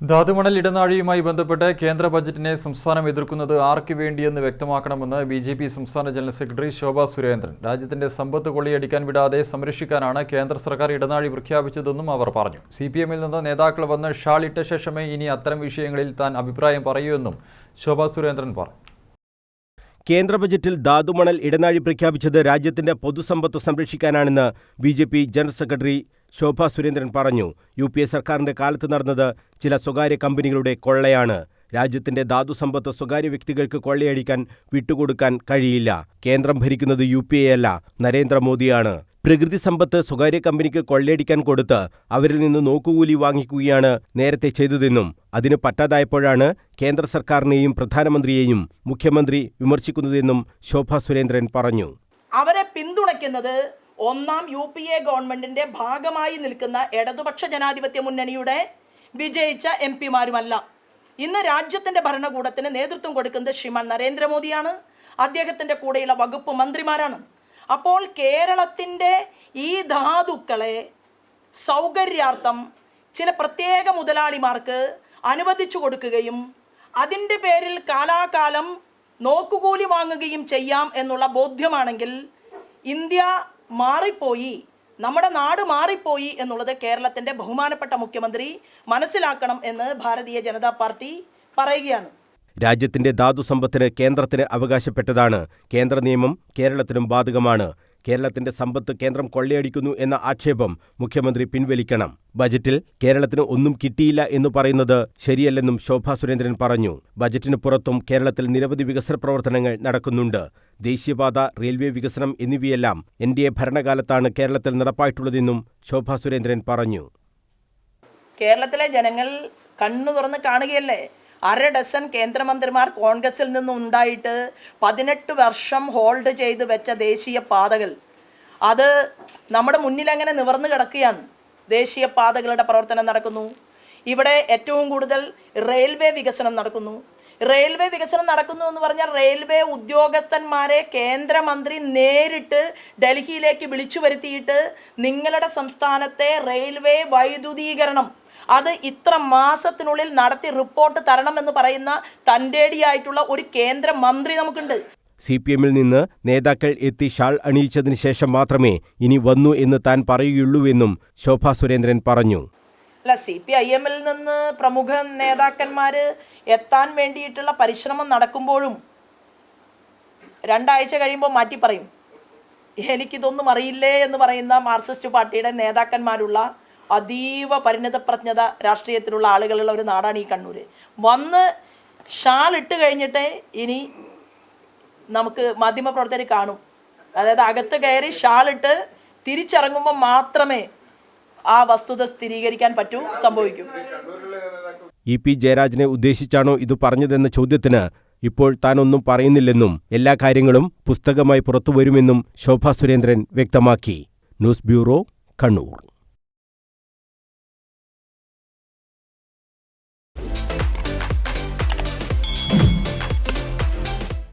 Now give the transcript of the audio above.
ധാതുമണൽ ഇടനാഴിയുമായി ബന്ധപ്പെട്ട് കേന്ദ്ര ബജറ്റിനെ സംസ്ഥാനം എതിർക്കുന്നത് ആർക്ക് വേണ്ടിയെന്ന് വ്യക്തമാക്കണമെന്ന് ബി ജെ പി സംസ്ഥാന ജനറൽ സെക്രട്ടറി ശോഭാ സുരേന്ദ്രൻ. രാജ്യത്തിന്റെ സമ്പത്ത് കൊള്ളിയടിക്കാൻ വിടാതെ സംരക്ഷിക്കാനാണ് കേന്ദ്ര സർക്കാർ ഇടനാഴി പ്രഖ്യാപിച്ചതെന്നും അവർ പറഞ്ഞു. സി പി എമ്മിൽ നിന്ന് നേതാക്കൾ വന്ന് ഷാൾ ഇട്ട ശേഷമേ ഇനി അത്തരം വിഷയങ്ങളിൽ താൻ അഭിപ്രായം പറയൂ ശോഭാ സുരേന്ദ്രൻ പറഞ്ഞു. കേന്ദ്ര ബജറ്റിൽ ധാതുമണൽ ഇടനാഴി പ്രഖ്യാപിച്ചത് രാജ്യത്തിന്റെ പൊതുസമ്പത്ത് സംരക്ഷിക്കാനാണെന്ന് B general secretary Shobha Surendran പറഞ്ഞു യു പി എ സർക്കാരിന്റെ കാലത്ത് നടന്നത് ചില സ്വകാര്യ കമ്പനികളുടെ കൊള്ളയാണ്. രാജ്യത്തിന്റെ ധാതുസമ്പത്ത് സ്വകാര്യ വ്യക്തികൾക്ക് കൊള്ളയടിക്കാൻ വിട്ടുകൊടുക്കാൻ കഴിയില്ല. കേന്ദ്രം ഭരിക്കുന്നത് യു പി എ അല്ല നരേന്ദ്രമോദിയാണ്. പ്രകൃതി സമ്പത്ത് സ്വകാര്യ കമ്പനിക്ക് കൊള്ളയടിക്കാൻ കൊടുത്ത് അവരിൽ നിന്ന് നോക്കുകൂലി വാങ്ങിക്കുകയാണ് നേരത്തെ ചെയ്തതെന്നും അതിന് പറ്റാതായപ്പോഴാണ് കേന്ദ്ര സർക്കാരിനെയും പ്രധാനമന്ത്രിയെയും മുഖ്യമന്ത്രി വിമർശിക്കുന്നതെന്നും ശോഭ സുരേന്ദ്രൻ പറഞ്ഞു. അവരെ പിന്തുണയ്ക്കുന്നത് ഒന്നാം യു പി എ ഗവൺമെന്റിന്റെ ഭാഗമായി നിൽക്കുന്ന ഇടതുപക്ഷ ജനാധിപത്യ മുന്നണിയുടെ വിജയിച്ച എം പിമാരുമല്ല. ഇന്ന് രാജ്യത്തിന്റെ ഭരണകൂടത്തിന് നേതൃത്വം കൊടുക്കുന്നത് ശ്രീമാൻ നരേന്ദ്രമോദിയാണ്. അദ്ദേഹത്തിന്റെ കൂടെയുള്ള വകുപ്പ് മന്ത്രിമാരാണ്. അപ്പോൾ കേരളത്തിന്റെ ഈ ധാതുക്കളെ സൗകര്യാർത്ഥം ചില പ്രത്യേക മുതലാളിമാർക്ക് അനുവദിച്ചു കൊടുക്കുകയും അതിന്റെ പേരിൽ കാലാകാലം നോക്കുകൂലി വാങ്ങുകയും ചെയ്യാം എന്നുള്ള ബോധ്യമാണെങ്കിൽ ഇന്ത്യ മാറിപ്പോയി നമ്മുടെ നാട് മാറിപ്പോയി എന്നുള്ളത് കേരളത്തിന്റെ ബഹുമാനപ്പെട്ട മുഖ്യമന്ത്രി മനസ്സിലാക്കണം എന്ന് ഭാരതീയ ജനതാ പാർട്ടി പറയുകയാണ്. രാജ്യത്തിന്റെ ധാതുസമ്പത്തിന് കേന്ദ്രത്തിന് അവകാശപ്പെട്ടതാണ്. കേന്ദ്ര നിയമം കേരളത്തിനും ബാധകമാണ്. കേരളത്തിന്റെ സമ്പത്ത് കേന്ദ്രം കൊള്ളയടിക്കുന്നു എന്ന ആക്ഷേപം മുഖ്യമന്ത്രി പിൻവലിക്കണം. ബജറ്റിൽ കേരളത്തിന് ഒന്നും കിട്ടിയില്ല എന്ന് പറയുന്നത് ശരിയല്ലെന്നും ശോഭാ സുരേന്ദ്രൻ പറഞ്ഞു. ബജറ്റിന് പുറത്തും കേരളത്തിൽ നിരവധി വികസന പ്രവർത്തനങ്ങൾ നടക്കുന്നുണ്ട്. ദേശീയപാത റെയിൽവേ വികസനം എന്നിവയെല്ലാം എൻ ഡി എ ഭരണകാലത്താണ് കേരളത്തിൽ നടപ്പായിട്ടുള്ളതെന്നും ശോഭാ സുരേന്ദ്രൻ പറഞ്ഞു. കേരളത്തിലെ ജനങ്ങൾ കണ്ണു തുറന്ന് കാണുകയല്ലേ? അര ഡസൻ കേന്ദ്രമന്ത്രിമാർ കോൺഗ്രസിൽ നിന്നും ഉണ്ടായിട്ട് പതിനെട്ട് വർഷം ഹോൾഡ് ചെയ്ത് വെച്ച ദേശീയ പാതകൾ. അത് നമ്മുടെ മുന്നിൽ അങ്ങനെ നിവർന്നു കിടക്കുകയാണ്? ദേശീയ പാതകളുടെ പ്രവർത്തനം നടക്കുന്നു. ഇവിടെ ഏറ്റവും കൂടുതൽ റെയിൽവേ വികസനം നടക്കുന്നു. റെയിൽവേ വികസനം നടക്കുന്നു എന്ന് പറഞ്ഞാൽ റെയിൽവേ ഉദ്യോഗസ്ഥന്മാരെ കേന്ദ്രമന്ത്രി നേരിട്ട് ഡൽഹിയിലേക്ക് വിളിച്ചു വരുത്തിയിട്ട് നിങ്ങളുടെ സംസ്ഥാനത്തെ റെയിൽവേ വൈദ്യുതീകരണം അത് ഇത്ര മാസത്തിനുള്ളിൽ നടത്തി റിപ്പോർട്ട് തരണമെന്ന് പറയുന്ന തന്റെടിയായിട്ടുള്ള ഒരു കേന്ദ്ര മന്ത്രി നമുക്കുണ്ട്. സി പി എമ്മിൽ നിന്ന് നേതാക്കൾ എത്തി ഷാൾ അണിയിച്ചതിന് ശേഷം മാത്രമേ ഇനി വന്നു എന്ന് താൻ പറയുകയുള്ളൂവെന്നും ശോഭാ സുരേന്ദ്രൻ പറഞ്ഞു. അല്ല സി പി ഐ എമ്മിൽ നിന്ന് പ്രമുഖ നേതാക്കന്മാർ എത്താൻ വേണ്ടിയിട്ടുള്ള പരിശ്രമം നടക്കുമ്പോഴും രണ്ടാഴ്ച കഴിയുമ്പോൾ മാറ്റി പറയും. എനിക്കിതൊന്നും അറിയില്ലേ എന്ന് പറയുന്ന മാർക്സിസ്റ്റ് പാർട്ടിയുടെ നേതാക്കന്മാരുള്ള അതീവ പരിണിതപ്രജ്ഞത രാഷ്ട്രീയത്തിലുള്ള ആളുകളുള്ള ഒരു നാടാണ് ഈ കണ്ണൂർ വന്ന് ഷാൾ ഇട്ട് കഴിഞ്ഞിട്ട് ഇനി നമുക്ക് മാധ്യമപ്രവർത്തകർ കാണും. അതായത് അകത്ത് കയറി ഷാളിട്ട് തിരിച്ചിറങ്ങുമ്പോൾ മാത്രമേ ആ വസ്തുത സ്ഥിരീകരിക്കാൻ പറ്റൂ സംഭവിക്കൂ. ഇ പി ജയരാജനെ ഉദ്ദേശിച്ചാണോ ഇത് പറഞ്ഞതെന്ന ചോദ്യത്തിന് ഇപ്പോൾ താനൊന്നും പറയുന്നില്ലെന്നും എല്ലാ കാര്യങ്ങളും പുസ്തകമായി പുറത്തുവരുമെന്നും ശോഭാ സുരേന്ദ്രൻ വ്യക്തമാക്കി. News bureau Kannur.